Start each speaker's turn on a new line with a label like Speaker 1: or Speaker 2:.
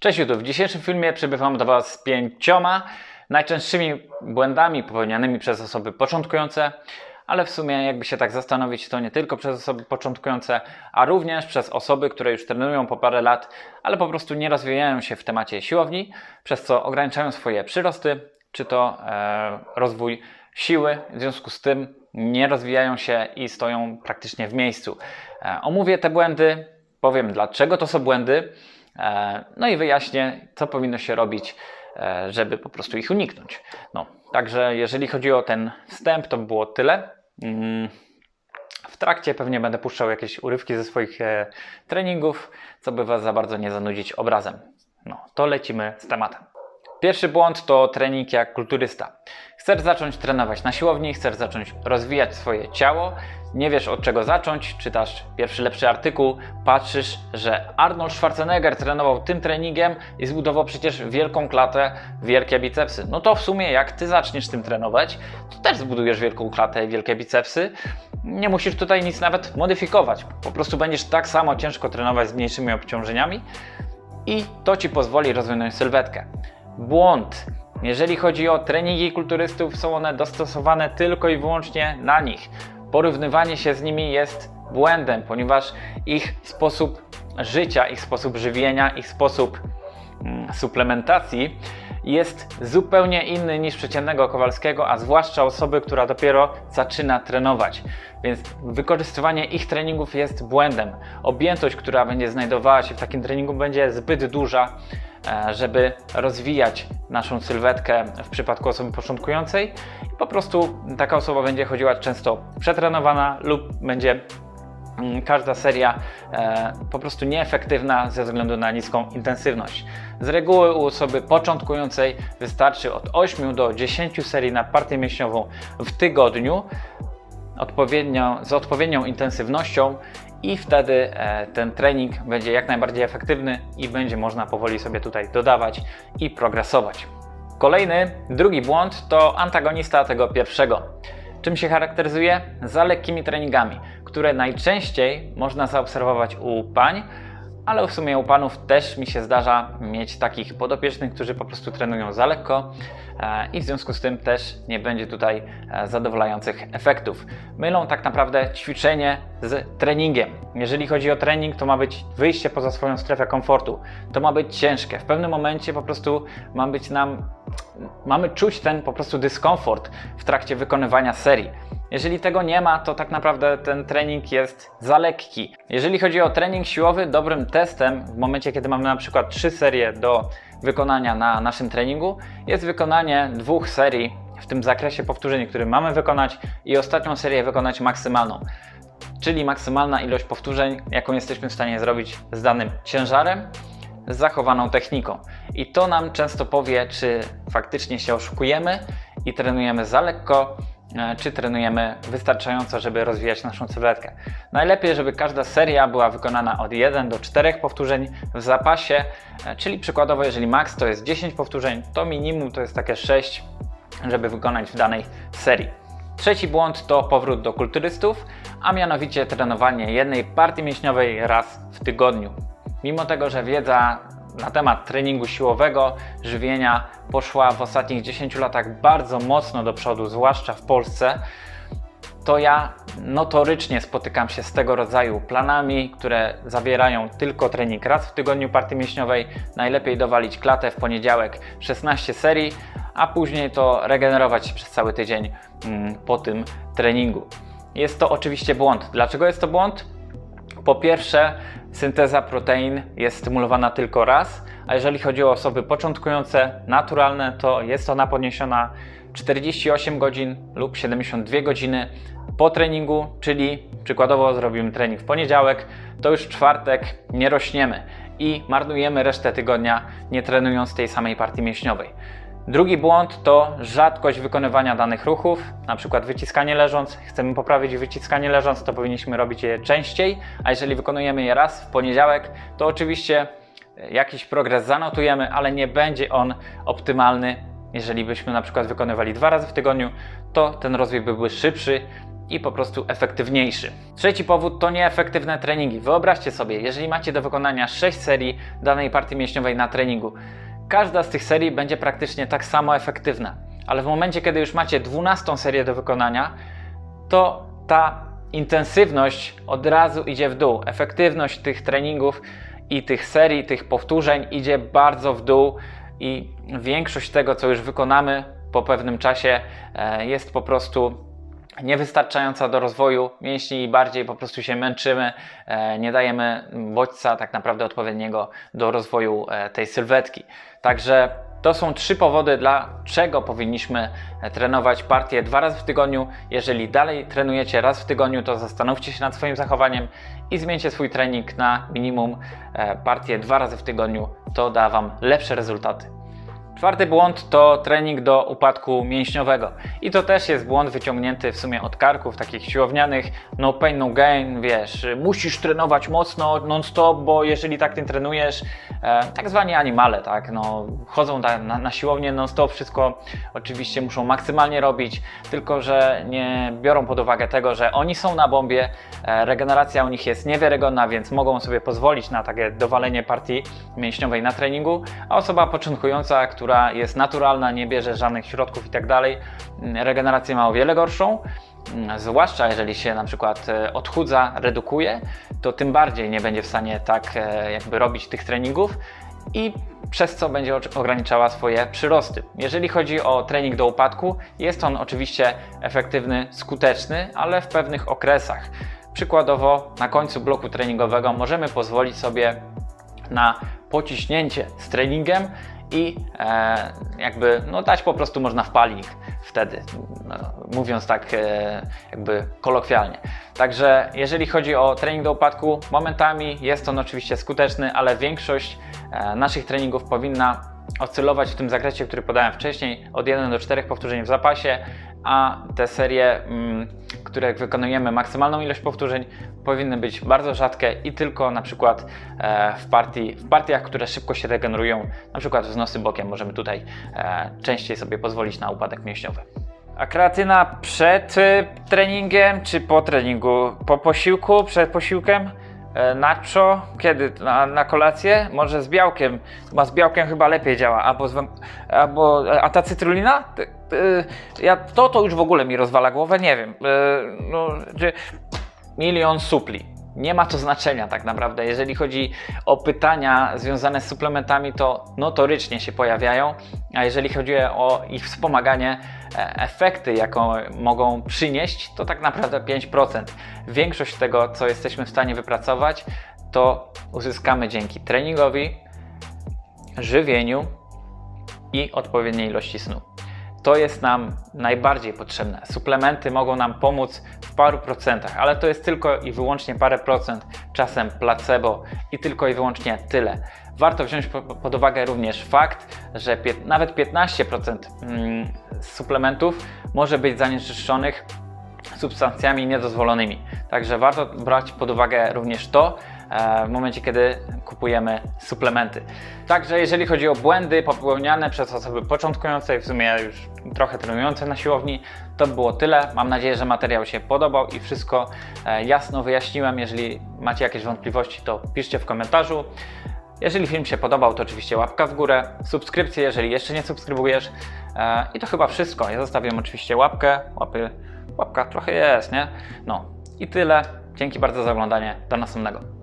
Speaker 1: Cześć YouTube, w dzisiejszym filmie przybywam do Was z pięcioma najczęstszymi błędami popełnianymi przez osoby początkujące, ale w sumie jakby się tak zastanowić, to nie tylko przez osoby początkujące, a również przez osoby, które już trenują po parę lat, ale po prostu nie rozwijają się w temacie siłowni, przez co ograniczają swoje przyrosty, czy to e, rozwój siły, w związku z tym nie rozwijają się i stoją praktycznie w miejscu. E, omówię te błędy, powiem dlaczego to są błędy, no i wyjaśnię, co powinno się robić, e, żeby po prostu ich uniknąć. No, także jeżeli chodzi o ten wstęp, to było tyle. Mm, W trakcie pewnie będę puszczał jakieś urywki ze swoich e, treningów, co by Was za bardzo nie zanudzić obrazem. No, to lecimy z tematem. Pierwszy błąd to trening jak kulturysta. Chcesz zacząć trenować na siłowni, chcesz zacząć rozwijać swoje ciało, nie wiesz od czego zacząć, czytasz pierwszy lepszy artykuł, patrzysz, że Arnold Schwarzenegger trenował tym treningiem i zbudował przecież wielką klatę, wielkie bicepsy. No to w sumie jak ty zaczniesz tym trenować, to też zbudujesz wielką klatę i wielkie bicepsy. Nie musisz tutaj nic nawet modyfikować. Po prostu będziesz tak samo ciężko trenować z mniejszymi obciążeniami i to ci pozwoli rozwinąć sylwetkę. Błąd. Jeżeli chodzi o treningi kulturystów, są one dostosowane tylko i wyłącznie na nich. Porównywanie się z nimi jest błędem, ponieważ ich sposób życia, ich sposób żywienia, ich sposób mm, suplementacji jest zupełnie inny niż przeciętnego Kowalskiego, a zwłaszcza osoby, która dopiero zaczyna trenować. Więc wykorzystywanie ich treningów jest błędem. Objętość, która będzie znajdowała się w takim treningu, będzie zbyt duża, żeby rozwijać naszą sylwetkę w przypadku osoby początkującej. I po prostu taka osoba będzie chodziła często przetrenowana lub będzie Mm, każda seria e, po prostu nieefektywna ze względu na niską intensywność. Z reguły u osoby początkującej wystarczy od 8 do 10 serii na partię mięśniową w tygodniu odpowiednio, z odpowiednią intensywnością i wtedy e, ten trening będzie jak najbardziej efektywny i będzie można powoli sobie tutaj dodawać i progresować. Kolejny, drugi błąd to antagonista tego pierwszego. Czym się charakteryzuje? Za lekkimi treningami, które najczęściej można zaobserwować u pań, ale w sumie u panów też mi się zdarza mieć takich podopiecznych, którzy po prostu trenują za lekko i w związku z tym też nie będzie tutaj e, zadowalających efektów. Mylą tak naprawdę ćwiczenie z treningiem. Jeżeli chodzi o trening, to ma być wyjście poza swoją strefę komfortu. To ma być ciężkie. W pewnym momencie po prostu ma być nam mamy czuć ten po prostu dyskomfort w trakcie wykonywania serii. Jeżeli tego nie ma, to tak naprawdę ten trening jest za lekki. Jeżeli chodzi o trening siłowy, dobrym testem w momencie, kiedy mamy na przykład trzy serie do wykonania na naszym treningu, jest wykonanie dwóch serii w tym zakresie powtórzeń, który mamy wykonać i ostatnią serię wykonać maksymalną. Czyli maksymalna ilość powtórzeń, jaką jesteśmy w stanie zrobić z danym ciężarem z zachowaną techniką. I to nam często powie, czy faktycznie się oszukujemy i trenujemy za lekko, czy trenujemy wystarczająco, żeby rozwijać naszą sylwetkę. Najlepiej, żeby każda seria była wykonana od 1 do 4 powtórzeń w zapasie, e, czyli przykładowo, jeżeli max to jest 10 powtórzeń, to minimum to jest takie 6, żeby wykonać w danej serii. Trzeci błąd to powrót do kulturystów, a mianowicie trenowanie jednej partii mięśniowej raz w tygodniu. Mimo tego, że wiedza na temat treningu siłowego, żywienia poszła w ostatnich 10 latach bardzo mocno do przodu, zwłaszcza w Polsce, to ja notorycznie spotykam się z tego rodzaju planami, które zawierają tylko trening raz w tygodniu partii mięśniowej. Najlepiej dowalić klatę w poniedziałek 16 serii, a później to regenerować się przez cały tydzień mm, po tym treningu. Jest to oczywiście błąd. Dlaczego jest to błąd? Po pierwsze, synteza protein jest stymulowana tylko raz, a jeżeli chodzi o osoby początkujące, naturalne, to jest ona podniesiona 48 godzin lub 72 godziny po treningu, czyli przykładowo zrobimy trening w poniedziałek, to już czwartek nie rośniemy i marnujemy resztę tygodnia nie trenując tej samej partii mięśniowej. Drugi błąd to rzadkość wykonywania danych ruchów, na przykład wyciskanie leżąc. Chcemy poprawić wyciskanie leżąc, to powinniśmy robić je częściej, a jeżeli wykonujemy je raz w poniedziałek, to oczywiście jakiś progres zanotujemy, ale nie będzie on optymalny. Jeżeli byśmy na przykład wykonywali dwa razy w tygodniu, to ten rozwój byłby szybszy i po prostu efektywniejszy. Trzeci powód to nieefektywne treningi. Wyobraźcie sobie, jeżeli macie do wykonania 6 serii danej partii mięśniowej na treningu, każda z tych serii będzie praktycznie tak samo efektywna, ale w momencie, kiedy już macie 12 serię do wykonania, to ta intensywność od razu idzie w dół. Efektywność tych treningów i tych serii, tych powtórzeń idzie bardzo w dół i większość tego, co już wykonamy po pewnym czasie, e, jest po prostu niewystarczająca do rozwoju mięśni i bardziej po prostu się męczymy, e, nie dajemy bodźca tak naprawdę odpowiedniego do rozwoju e, tej sylwetki. Także to są trzy powody, dlaczego powinniśmy e, trenować partię dwa razy w tygodniu. Jeżeli dalej trenujecie raz w tygodniu, to zastanówcie się nad swoim zachowaniem i zmieńcie swój trening na minimum partię dwa razy w tygodniu. To da Wam lepsze rezultaty. Czwarty błąd to trening do upadku mięśniowego. I to też jest błąd wyciągnięty w sumie od karków takich siłownianych. No pain, no gain, wiesz, musisz trenować mocno, non-stop, bo jeżeli tak nie trenujesz, e, tak zwani animale, tak, no chodzą na, na, na siłownię non-stop, wszystko oczywiście muszą maksymalnie robić, tylko że nie biorą pod uwagę tego, że oni są na bombie, e, regeneracja u nich jest niewiarygodna, więc mogą sobie pozwolić na takie dowalenie partii mięśniowej na treningu, a osoba początkująca, która jest naturalna, nie bierze żadnych środków i tak mm, regenerację ma o wiele gorszą. Mm, Zwłaszcza jeżeli się na przykład e, odchudza, redukuje, to tym bardziej nie będzie w stanie tak e, jakby robić tych treningów i przez co będzie ograniczała swoje przyrosty. Jeżeli chodzi o trening do upadku, jest on oczywiście efektywny, skuteczny, ale w pewnych okresach. Przykładowo na końcu bloku treningowego możemy pozwolić sobie na pociśnięcie z treningiem i e, jakby no, dać po prostu można w palnik wtedy, no, mówiąc tak e, jakby kolokwialnie. Także jeżeli chodzi o trening do upadku, momentami jest on oczywiście skuteczny, ale większość e, naszych treningów powinna oscylować w tym zakresie, który podałem wcześniej, od 1 do 4 powtórzeń w zapasie, a te serie, mm, które wykonujemy maksymalną ilość powtórzeń, powinny być bardzo rzadkie i tylko na przykład e, w, partii, w partiach, które szybko się regenerują, na przykład wznosy bokiem, możemy tutaj e, częściej sobie pozwolić na upadek mięśniowy. A kreatyna przed y, treningiem czy po treningu? Po posiłku, przed posiłkiem? E, Nacho, kiedy? Na, na kolację? Może z białkiem? Chyba z białkiem chyba lepiej działa. Albo, z, albo a ta cytrulina? Ja, to to już w ogóle mi rozwala głowę, nie wiem. E, No, milion supli. Nie ma to znaczenia tak naprawdę. Jeżeli chodzi o pytania związane z suplementami, to notorycznie się pojawiają, a jeżeli chodzi o ich wspomaganie, e, efekty, jaką mogą przynieść, to tak naprawdę 5%. Większość tego, co jesteśmy w stanie wypracować, to uzyskamy dzięki treningowi, żywieniu i odpowiedniej ilości snu. To jest nam najbardziej potrzebne. Suplementy mogą nam pomóc w paru procentach, ale to jest tylko i wyłącznie parę procent, czasem placebo i tylko i wyłącznie tyle. Warto wziąć po- pod uwagę również fakt, że nawet 15% mm, suplementów może być zanieczyszczonych substancjami niedozwolonymi. Także warto brać pod uwagę również to w momencie, kiedy kupujemy suplementy. Także jeżeli chodzi o błędy popełniane przez osoby początkujące i w sumie już trochę trenujące na siłowni, to było tyle. Mam nadzieję, że materiał się podobał i wszystko e, jasno wyjaśniłem. Jeżeli macie jakieś wątpliwości, to piszcie w komentarzu. Jeżeli film się podobał, to oczywiście łapka w górę, subskrypcję, jeżeli jeszcze nie subskrybujesz. E, I to chyba wszystko. Ja zostawiam oczywiście łapkę. Łapy, łapka trochę jest, nie? No i tyle. Dzięki bardzo za oglądanie. Do następnego.